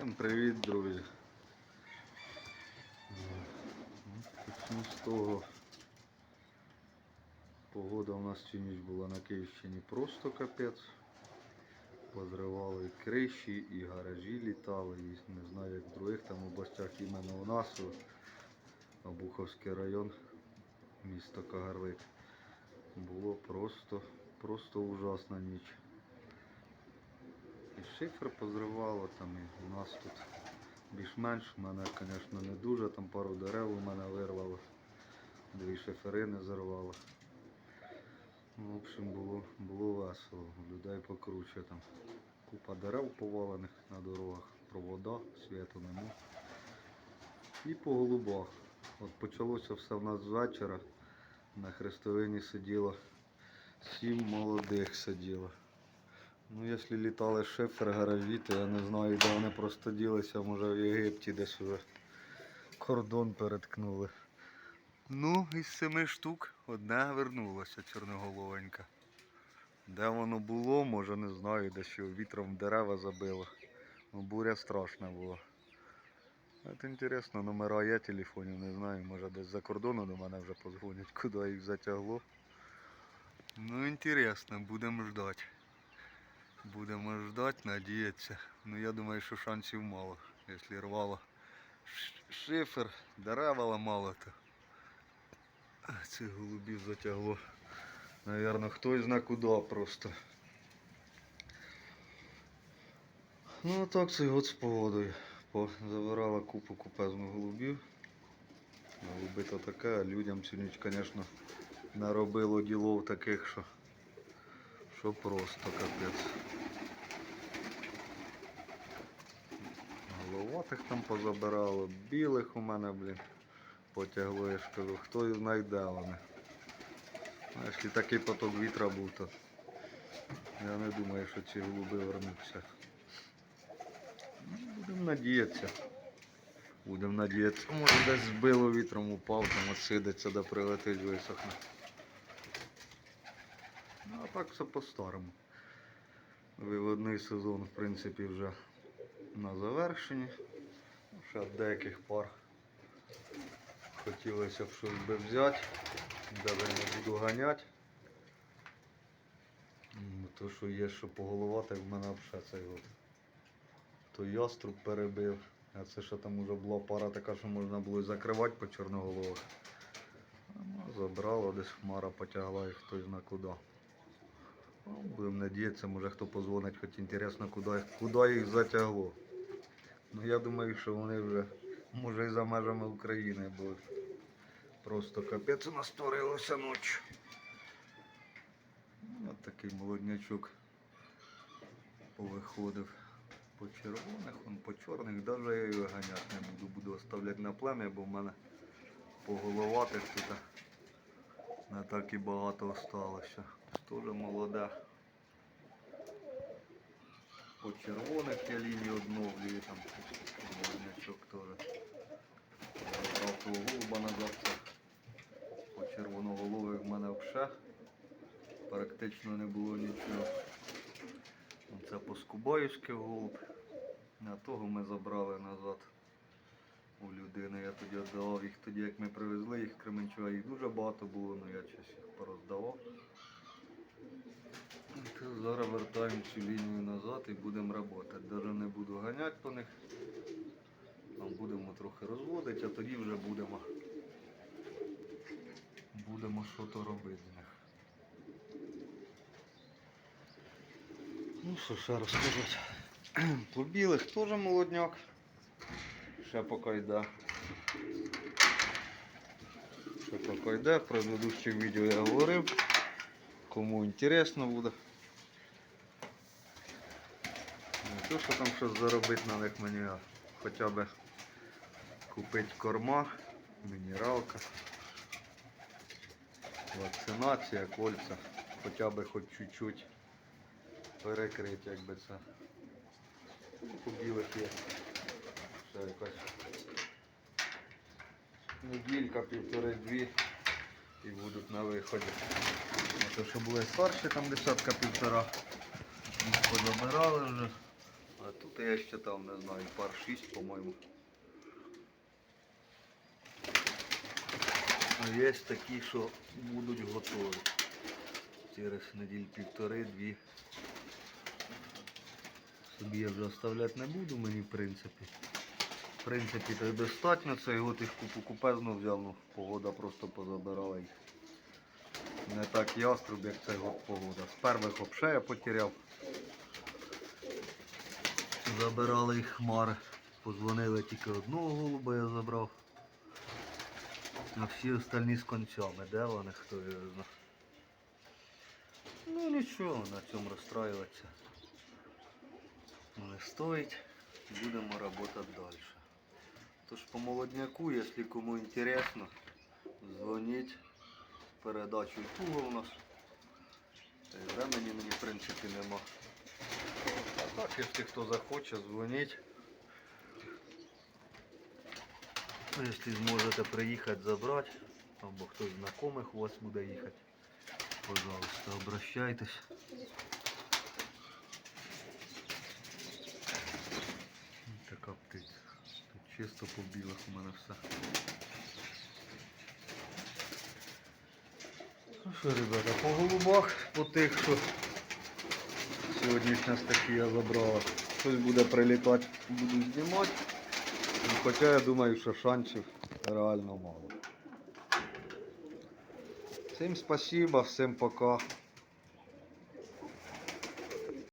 Всім привіт, друзі. Почну з того. Погода у нас цю ніч була на Київщині просто капець. Позривали криші, і гаражі літали, і не знаю як в других там областях іменно у нас, у Обуховський район, місто Кагарлик. Було просто, просто ужасна ніч. І шифер позривало там, і у нас тут більш-менш, у мене, звісно, не дуже, там пару дерев у мене вирвало, дві шифери не зірвало. Ну, в общем, було, було весело, людей покруче там. Купа дерев повалених на дорогах, провода, світу нема. І по голубах. От почалося все в нас з вечора. На хрестовині сиділо сім молодих сиділо. Ну, якщо літали шифер, гаражі, то я не знаю, де вони просто ділися, може в Єгипті десь уже кордон переткнули. Ну, із семи штук одне вернулося чорноголовенька. Де воно було, може не знаю, десь його вітром дерева забило. Ну, буря страшна була. Це інтересно, номера є телефонів, не знаю, може десь за кордону до мене вже позвонять, куди їх затягло. Ну, інтересно, будемо ждати. Будемо ждати, надіятися. Ну я думаю, що шансів мало. Якщо рвало шифер, дерева ламало, то цих голубів затягло. Навірно, хтось зна куди просто. Ну а так це от з погодою. Забирала купу купезну голубів. Голуби то таке, а людям ніч, звісно, наробило ділов таких, що, що просто капець. Головатих там позабирало, білих у мене, блін, потягло, я ж кажу, хто і знайде вони. А якщо такий поток вітра був, то я не думаю, що ці голуби вернуться. Ну, Будемо надіятися. Будемо надіятися. Може десь збило вітром упав, там осидиться, де прилетить, висохне. А так все по-старому. Виводний сезон, в принципі, вже на завершенні. Ще деяких пар хотілося б щось би взяти, де не буду ганяти. То, що є, що поголовати, в мене взагалі цей от. То яструб перебив. А це ще там уже була пара така, що можна було і закривати по чорноголовах. Ну, забрала, десь хмара потягла і хтось зна куди. Ну, Будемо надіятися, може хто позвонить, хоч інтересно, куди, куди їх затягло. Ну я думаю, що вони вже може і за межами України, бо просто капець настворилося ночі. Ось такий молоднячок повиходив по червоних, он по чорних, навіть я його ганяти не буду, буду оставляти на плем'я, бо в мене по головатих тут не так і багато осталося. Теж молода. По червоних я лінію обновлюю, там молоднячок теж. Брав голуба назад. це По червоноголових в мене взагалі практично не було нічого. Це по-скубаївськи голуб. А того ми забрали назад у людини. Я тоді віддавав їх тоді, як ми привезли їх Кременчуга. Їх дуже багато було, але я щось їх пороздавав. Зараз вертаємо цю лінію назад і будемо працювати. Навіть не буду ганяти по них. Там будемо трохи розводити, а тоді вже будемо, будемо щось робити з них. Ну що ще розказати. По білих теж молодняк. Ще поки йде. Ще поки йде. В предыдущих відео я говорив. Кому інтересно буде. То, що там щось заробити на них мені, хоча б купити корма, мінералка, вакцинація, кольця, хоча б хоч чуть-чуть перекрити, якби це. У білих є ще якась неділька, півтори-дві і будуть на виході. А то, що були старші, там десятка півтора, їх позабирали вже. А тут я ще там не знаю, пар 6, по-моєму. А є такі, що будуть готові. Через неділь півтори-дві. Собі я вже оставляти не буду, мені в принципі. В принципі, то й достатньо. Год їх купу купезно взяв, ну погода просто позабирала їх. Не так яструб, як год погода. З перших взагалі я потеряв. Забирали їх хмари. Позвонили тільки одного голуба я забрав. А всі остальні з концями. Де вони, хто його знає. Ну нічого, на цьому розстраюватися. Не стоїть. Будемо працювати далі. Тож по молодняку, якщо кому інтересно, дзвоніть. Передачу Туга у нас. Времени мені в принципі нема. Так, якщо хто захоче, дзвоніть. Ну, Якщо зможете приїхати забрати, або хтось з знайомих у вас буде їхати, пожалуйста, обращайтесь. Така птиця. Тут чисто по білих у мене все. Ну що, ребята, по голубах, по тих, що сьогоднішня стихія забрала. Щось буде прилітати, буду знімати. Ну, Хоча я думаю, що шансів реально мало. Всім спасибо, всім пока.